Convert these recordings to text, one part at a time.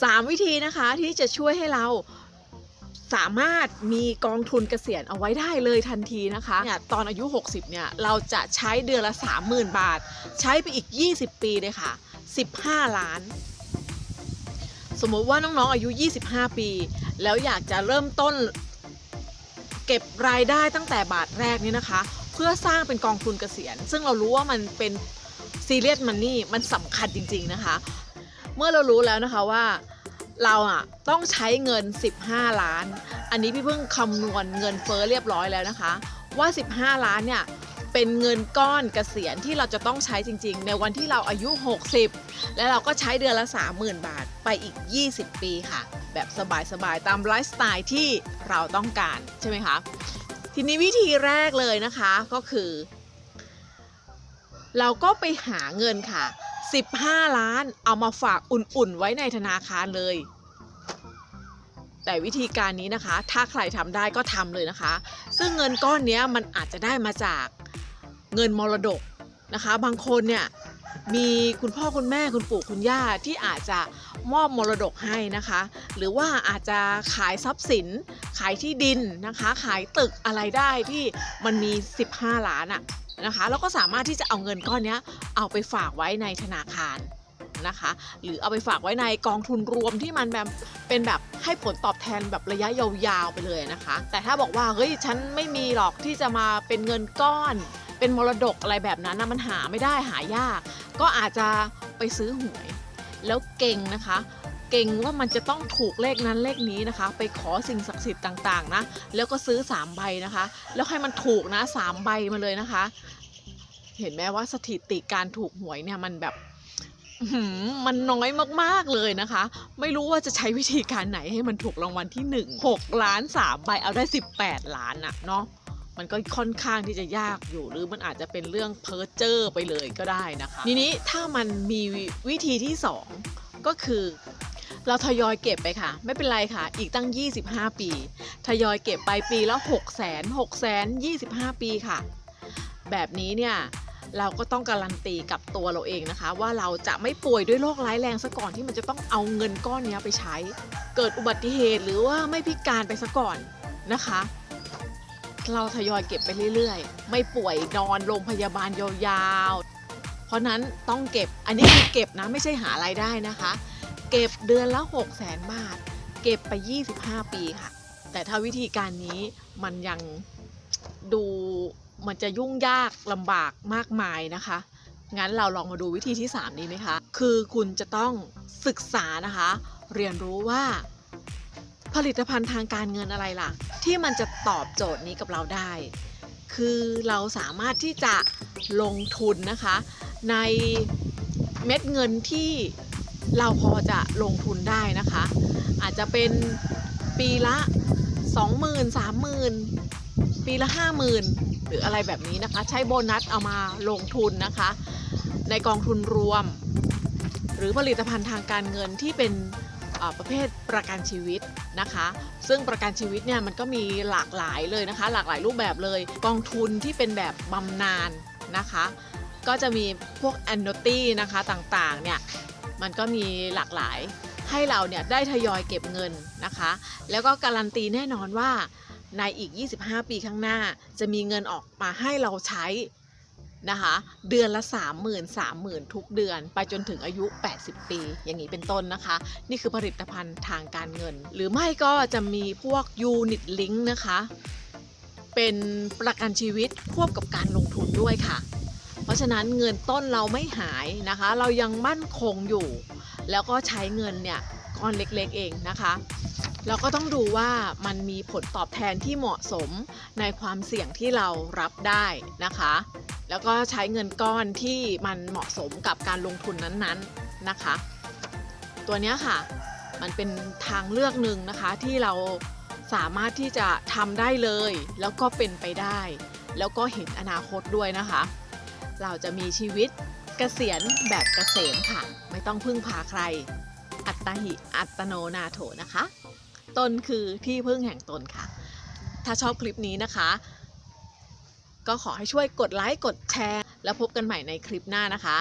3 วิธีนะคะที่จะช่วยให้เราสามารถมีกองทุนเกษียณเอาไว้ได้เลยทันทีนะคะเนี่ยตอนอายุ 60เนี่ยเราจะใช้เดือนละ 30,000 บาท ใช้ไปอีก 20 ปีเลยค่ะ 15 ล้าน สมมติว่าน้องๆอายุ 25 ปี แล้วอยากจะเริ่มต้นเก็บรายได้ตั้งแต่บาทแรกนี้นะคะ เพื่อสร้างเป็นกองทุนเกษียณ ซึ่งเรารู้ว่ามันเป็นซีเรียสมันนี่มันสำคัญจริง ๆ นะคะ เมื่อเรารู้แล้วนะคะว่าเราอะต้องใช้เงิน 15 ล้าน อันนี้พี่เพิ่งคำนวณเงินเฟ้อเรียบร้อยแล้วนะคะ ว่า 15 ล้านเนี่ยเป็นเงินก้อนเกษียณที่เราจะต้องใช้จริง ๆ ในวันที่เราอายุ 60 แล้วเราก็ใช้เดือนละ 30,000 บาทไปอีก 20 ปีค่ะ แบบสบายๆ ตามไลฟ์สไตล์ที่เราต้องการใช่ไหมคะ ทีนี้วิธีแรกเลยนะคะก็คือ เราก็ไปหาเงินค่ะ 15 ล้านเอามาฝากอุ่นๆ ไว้ในธนาคารเลย แต่วิธีการนี้นะคะ ถ้าใครทำได้ก็ทำเลยนะคะ ซึ่งเงินก้อนนี้มันอาจจะได้มาจากเงินมรดกนะคะ บางคนเนี่ยมีคุณพ่อคุณแม่คุณปู่คุณย่าที่อาจจะมอบมรดกให้นะคะ หรือว่าอาจจะขายทรัพย์สิน ขายที่ดินนะคะ ขายตึกอะไรได้ที่มันมี 15 ล้านอะ นะคะแล้วก็สามารถที่จะเอาเงินก้อนนี้เอาไปฝากไว้ในธนาคารนะคะ หรือเอาไปฝากไว้ในกองทุนรวมที่มันแบบเป็นแบบให้ผลตอบแทนแบบระยะยาวๆไปเลยนะคะ แต่ถ้าบอกว่าเฮ้ยฉันไม่มีหรอกที่จะมาเป็นเงินก้อน เป็นมรดกอะไรแบบนั้นนะมันหาไม่ได้หายาก ก็อาจจะไปซื้อหวยแล้วเก่งนะคะ เก่งว่ามันจะต้องถูกเลขนั้นเลขนี้นะคะ ไปขอสิ่งศักดิ์สิทธิ์ต่างๆนะ แล้วก็ซื้อ3ใบนะคะ แล้วให้มันถูกนะ3ใบมาเลยนะคะ เห็นไหมว่าสถิติการถูกหวยเนี่ยมันแบบมันน้อยมากๆเลยนะคะ ไม่รู้ว่าจะใช้วิธีการไหนให้มันถูกรางวัลที่ 1 6 ล้าน3ใบเอาได้ 18 ล้านอะเนาะมันก็ค่อนข้างที่จะยากอยู่หรือมันอาจจะเป็นเรื่องเพ้อเจ้อไปเลยก็ได้นะคะทีนี้ถ้ามันมีวิธีที่ 2 ก็คือ เราทยอยเก็บไปค่ะ ไม่เป็นไรค่ะ อีกตั้ง 25 ปี ทยอยเก็บไปปีละ6 0 0 0 0 6 0 0 25 ปีค่ะ แบบนี้เนี่ยเราก็ต้องการันตีกับตัวเราเองนะคะ ว่าเราจะไม่ป่วยด้วยโรคร้ายแรงซะก่อนที่มันจะต้องเอาเงินก้อนนี้ไปใช้ เกิดอุบัติเหตุหรือว่าไม่พิการไปซะก่อนนะคะ เราทยอยเก็บไปเรื่อยๆ ไม่ป่วยนอนโรงพยาบาลยาวๆ เพราะนั้นต้องเก็บอันนี้คือเก็บนะไม่ใช่หารายได้นะคะ เก็บเดือนละ 6 0แสนบาท เก็บไป 25 ปีค่ะ แต่ถ้าวิธีการนี้มันยังดูมันจะยุ่งยากลำบากมากมายนะคะ งั้นเราลองมาดูวิธีที่ 3 นี้ไหมคะ คือคุณจะต้องศึกษานะคะ เรียนรู้ว่า ผลิตภัณฑ์ทางการเงินอะไรล่ะ ที่มันจะตอบโจทย์นี้กับเราได้ คือเราสามารถที่จะลงทุนนะคะ ในเม็ดเงินที่ เราพอจะลงทุนได้นะคะ อาจจะเป็นปีละ 20,000 30,000 ปีละ 50,000 หรืออะไรแบบนี้นะคะ ใช้โบนัสเอามาลงทุนนะคะ ในกองทุนรวม หรือผลิตภัณฑ์ทางการเงินที่เป็นประเภทประกันชีวิตนะคะ ซึ่งประกันชีวิตเนี่ยมันก็มีหลากหลายเลยนะคะ หลากหลายรูปแบบเลยกองทุนที่เป็นแบบบำนาญนะคะ ก็จะมีพวก annuity นะคะต่างๆเนี่ย มันก็มีหลากหลายให้เราเนี่ยได้ทยอยเก็บเงินนะคะ แล้วก็การันตีแน่นอนว่าในอีก 25 ปีข้างหน้าจะมีเงินออกมาให้เราใช้นะคะเดือนละ 30,000 30,000 ทุกเดือน ไปจนถึงอายุ 80 ปี อย่างนี้เป็นต้นนะคะ นี่คือผลิตภัณฑ์ทางการเงิน หรือไม่ก็จะมีพวก Unit Link นะคะ เป็นประกันชีวิตควบกับการลงทุนด้วยค่ะ เพราะฉะนั้นเงินต้นเราไม่หายนะคะ เรายังมั่นคงอยู่ แล้วก็ใช้เงินเนี่ยก้อนเล็กๆเองนะคะเราก็ต้องดูว่ามันมีผลตอบแทนที่เหมาะสมในความเสี่ยงที่เรารับได้นะคะ แล้วก็ใช้เงินก้อนที่มันเหมาะสมกับการลงทุนนั้นๆนะคะ ตัวนี้ค่ะมันเป็นทางเลือกหนึ่งนะคะที่เราสามารถที่จะทำได้เลย แล้วก็เป็นไปได้ แล้วก็เห็นอนาคตด้วยนะคะ เราจะมีชีวิตเกษียณแบบเกษมค่ะ ไม่ต้องพึ่งพาใคร อัตหิอัตโนนาโถนะคะ ตนคือที่พึ่งแห่งตนค่ะ ถ้าชอบคลิปนี้นะคะ ก็ขอให้ช่วยกดไลค์กดแชร์ แล้วพบกันใหม่ในคลิปหน้านะคะ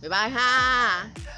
บ๊ายบายค่ะ